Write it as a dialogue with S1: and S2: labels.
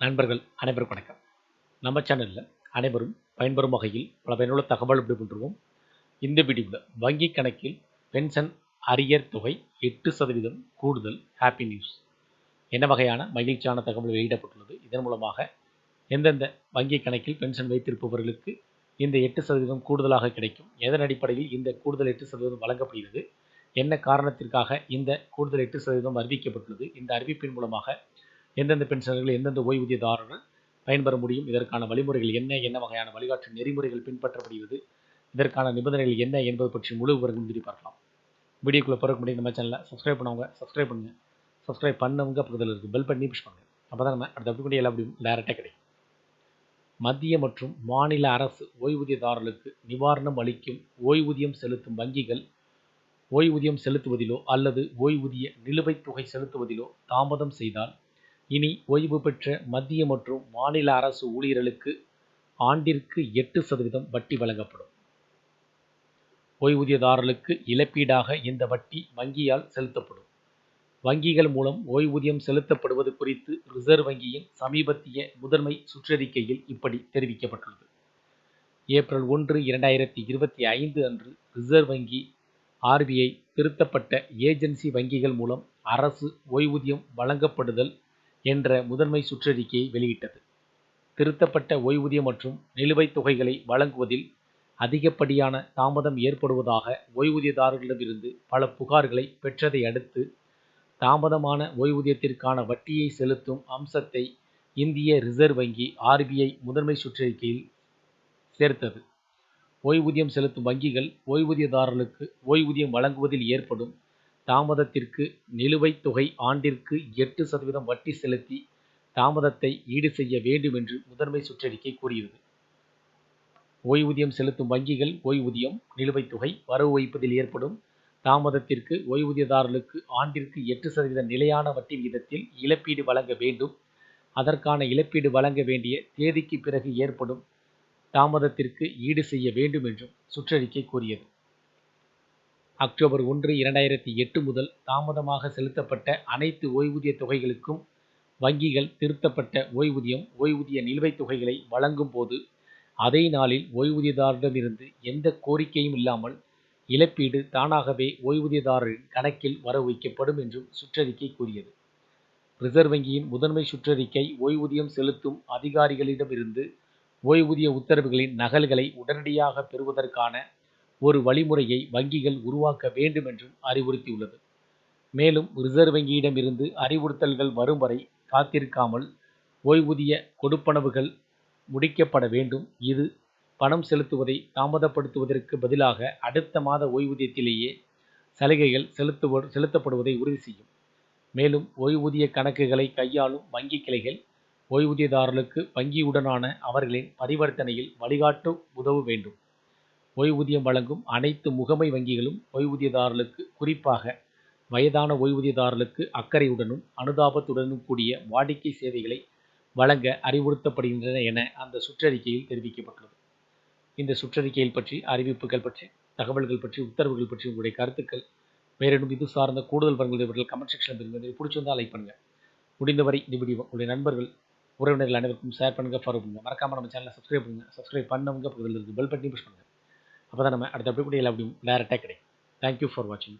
S1: நண்பர்கள் அனைவருக்கும் வணக்கம். நம்ம சேனலில் அனைவரும் பயன்பெறும் வகையில் பல பயனுள்ள தகவல் விடுபட்டுருவோம் இந்த வீடியோவில் வங்கி கணக்கில் பென்ஷன் அரியர் தொகை எட்டு சதவீதம் கூடுதல் ஹாப்பி நியூஸ் என்ன வகையான மகிழ்ச்சியான தகவல் வெளியிடப்பட்டுள்ளது? இதன் மூலமாக எந்தெந்த வங்கி கணக்கில் பென்ஷன் வைத்திருப்பவர்களுக்கு இந்த எட்டு சதவீதம் கூடுதலாக கிடைக்கும்? எதன் அடிப்படையில் இந்த கூடுதல் எட்டு சதவீதம் வழங்கப்படுகிறது? என்ன காரணத்திற்காக இந்த கூடுதல் எட்டு சதவீதம் அறிவிக்கப்பட்டுள்ளது? இந்த அறிவிப்பின் மூலமாக எந்தெந்த பென்ஷனர்கள் எந்தெந்த ஓய்வூதியதாரர்கள் பயன்பெற முடியும் இதற்கான வழிமுறைகள் என்ன என்ன வகையான வழிகாட்டு நெறிமுறைகள் பின்பற்றப்படுகிறது இதற்கான நிபந்தனைகள் என்ன என்பது பற்றி முழு விவரங்கள் விரும்பி பார்க்கலாம். வீடியோக்குள்ளே பிறகு முடியும் நம்ம சேனலை சப்ஸ்கிரைப் பண்ணவங்க சப்ஸ்கிரைப் பண்ணுங்கள் சப்ஸ்கிரைப் பண்ணவங்க பக்கத்தில் இருக்குது பெல் பண்ணி புஷ் பண்ணுங்கள் அப்போ தான் நம்ம அடுத்த அப்படி எல்லா அப்படியும் டைரெக்டாக கிடைக்கும். மத்திய மற்றும் மாநில அரசு ஓய்வூதியதாரர்களுக்கு நிவாரணம் அளிக்கும் ஓய்வூதியம் செலுத்தும் வங்கிகள் ஓய்வூதியம் செலுத்துவதிலோ அல்லது ஓய்வூதிய நிலுவைத் தொகை செலுத்துவதிலோ தாமதம் செய்தால் இனி ஓய்வு பெற்ற மத்திய மற்றும் மாநில அரசு ஊழியர்களுக்கு ஆண்டிற்கு எட்டு சதவீதம் வட்டி வழங்கப்படும். ஓய்வூதியதாரர்களுக்கு இழப்பீடாக இந்த வட்டி வங்கியால் செலுத்தப்படும். வங்கிகள் மூலம் ஓய்வூதியம் செலுத்தப்படுவது குறித்து ரிசர்வ் வங்கியின் சமீபத்திய முதன்மை சுற்றறிக்கையில் இப்படி தெரிவிக்கப்பட்டுள்ளது. ஏப்ரல் ஒன்று இரண்டாயிரத்தி இருபத்தி ஐந்து அன்று ரிசர்வ் வங்கி ஆர்பிஐ திருத்தப்பட்ட ஏஜென்சி வங்கிகள் மூலம் அரசு ஓய்வூதியம் வழங்கப்படுதல் என்ற முதன்மை சுற்றறிக்கையை வெளியிட்டது. திருத்தப்பட்ட ஓய்வூதியம் மற்றும் நிலுவைத் தொகைகளை வழங்குவதில் அதிகப்படியான தாமதம் ஏற்படுவதாக ஓய்வூதியதாரர்களிடமிருந்து பல புகார்களை பெற்றதை அடுத்து தாமதமான ஓய்வூதியத்திற்கான வட்டியை செலுத்தும் அம்சத்தை இந்திய ரிசர்வ் வங்கி ஆர்பிஐ முதன்மை சுற்றறிக்கையில் சேர்த்தது. ஓய்வூதியம் செலுத்தும் வங்கிகள் ஓய்வூதியதாரர்களுக்கு ஓய்வூதியம் வழங்குவதில் ஏற்படும் தாமதத்திற்கு நிலுவைத் தொகை ஆண்டிற்கு எட்டு சதவீதம் வட்டி செலுத்தி தாமதத்தை ஈடு செய்ய வேண்டும் என்று முதன்மை சுற்றறிக்கை கூறியது ஓய்வூதியம் செலுத்தும் வங்கிகள் ஓய்வூதியம் நிலுவைத் தொகை வரவு வைப்பதில் ஏற்படும் தாமதத்திற்கு ஓய்வூதியதாரர்களுக்கு ஆண்டிற்கு எட்டு சதவீத நிலையான வட்டி விகிதத்தில் இழப்பீடு வழங்க வேண்டும். அதற்கான இழப்பீடு வழங்க வேண்டிய தேதிக்கு பிறகு ஏற்படும் தாமதத்திற்கு ஈடு செய்ய வேண்டும் என்றும் சுற்றறிக்கை கூறியது. அக்டோபர் ஒன்று இரண்டாயிரத்தி எட்டு முதல் தாமதமாக செலுத்தப்பட்ட அனைத்து ஓய்வூதிய தொகைகளுக்கும் வங்கிகள் திருத்தப்பட்ட ஓய்வூதியம் ஓய்வூதிய நிலுவைத் தொகைகளை வழங்கும் போது அதே நாளில் ஓய்வூதியதாரரிடமிருந்து எந்த கோரிக்கையும் இல்லாமல் இழப்பீடு தானாகவே ஓய்வூதியதாரரின் கணக்கில் வர வைக்கப்படும் என்றும் சுற்றறிக்கை கூறியது. ரிசர்வ் வங்கியின் முதன்மை சுற்றறிக்கை ஓய்வூதியம் செலுத்தும் அதிகாரிகளிடமிருந்து ஓய்வூதிய உத்தரவுகளின் நகல்களை உடனடியாக பெறுவதற்கான ஒரு வழிமுறையை வங்கிகள் உருவாக்க வேண்டும் என்றும் அறிவுறுத்தியுள்ளது. மேலும் ரிசர்வ் வங்கியிடமிருந்து அறிவுறுத்தல்கள் வரும் வரை காத்திருக்காமல் ஓய்வூதிய கொடுப்பனவுகள் முடிக்கப்பட வேண்டும். இது பணம் செலுத்துவதை தாமதப்படுத்துவதற்கு பதிலாக அடுத்த மாத ஓய்வூதியத்திலேயே சலுகைகள் செலுத்துவ செலுத்தப்படுவதை உறுதி செய்யும். மேலும் ஓய்வூதிய கணக்குகளை கையாளும் வங்கி கிளைகள் ஓய்வூதியதாரர்களுக்கு வங்கியுடனான அவர்களின் பரிவர்த்தனையில் வழிகாட்ட உதவ வேண்டும். ஓய்வூதியம் வழங்கும் அனைத்து முகமை வங்கிகளும் ஓய்வூதியதாரர்களுக்கு குறிப்பாக வயதான ஓய்வூதியதாரர்களுக்கு அக்கறையுடனும் அனுதாபத்துடனும் கூடிய வாடிக்கை சேவைகளை வழங்க அறிவுறுத்தப்படுகின்றன என அந்த சுற்றறிக்கையில் தெரிவிக்கப்பட்டுள்ளது. இந்த சுற்றறிக்கையில் பற்றி அறிவிப்புகள் பற்றி தகவல்கள் பற்றி உத்தரவுகள் பற்றி உங்களுடைய கருத்துக்கள் வேறெனும் இது சார்ந்த கூடுதல் வரங்கள் கமெண்ட் செக்ஷனில் இருந்தது பிடிச்சிருந்தால் லைக் பண்ணுங்கள் முடிந்தவரை இந்த வீடியோ உங்களுடைய நண்பர்கள் உறவினர்கள் அனைவருக்கும் ஷேர் பண்ணுங்கள் ஃபாலோ பண்ணுங்கள் மறக்காமல் நம்ம சேனலை சப்ஸ்கிரைப் பண்ணுங்கள் சப்ஸ்கிரைப் பண்ணவங்க பக்கத்தில் இருக்குது பெல் பட்டி புஷ் பண்ணுங்கள் அப்போ தான் நம்ம அடுத்த அப்படி கூட எல்லா அப்படியும் டேரெக்டாக கிடைக்கும். தேங்க்யூ ஃபார் வாட்சிங்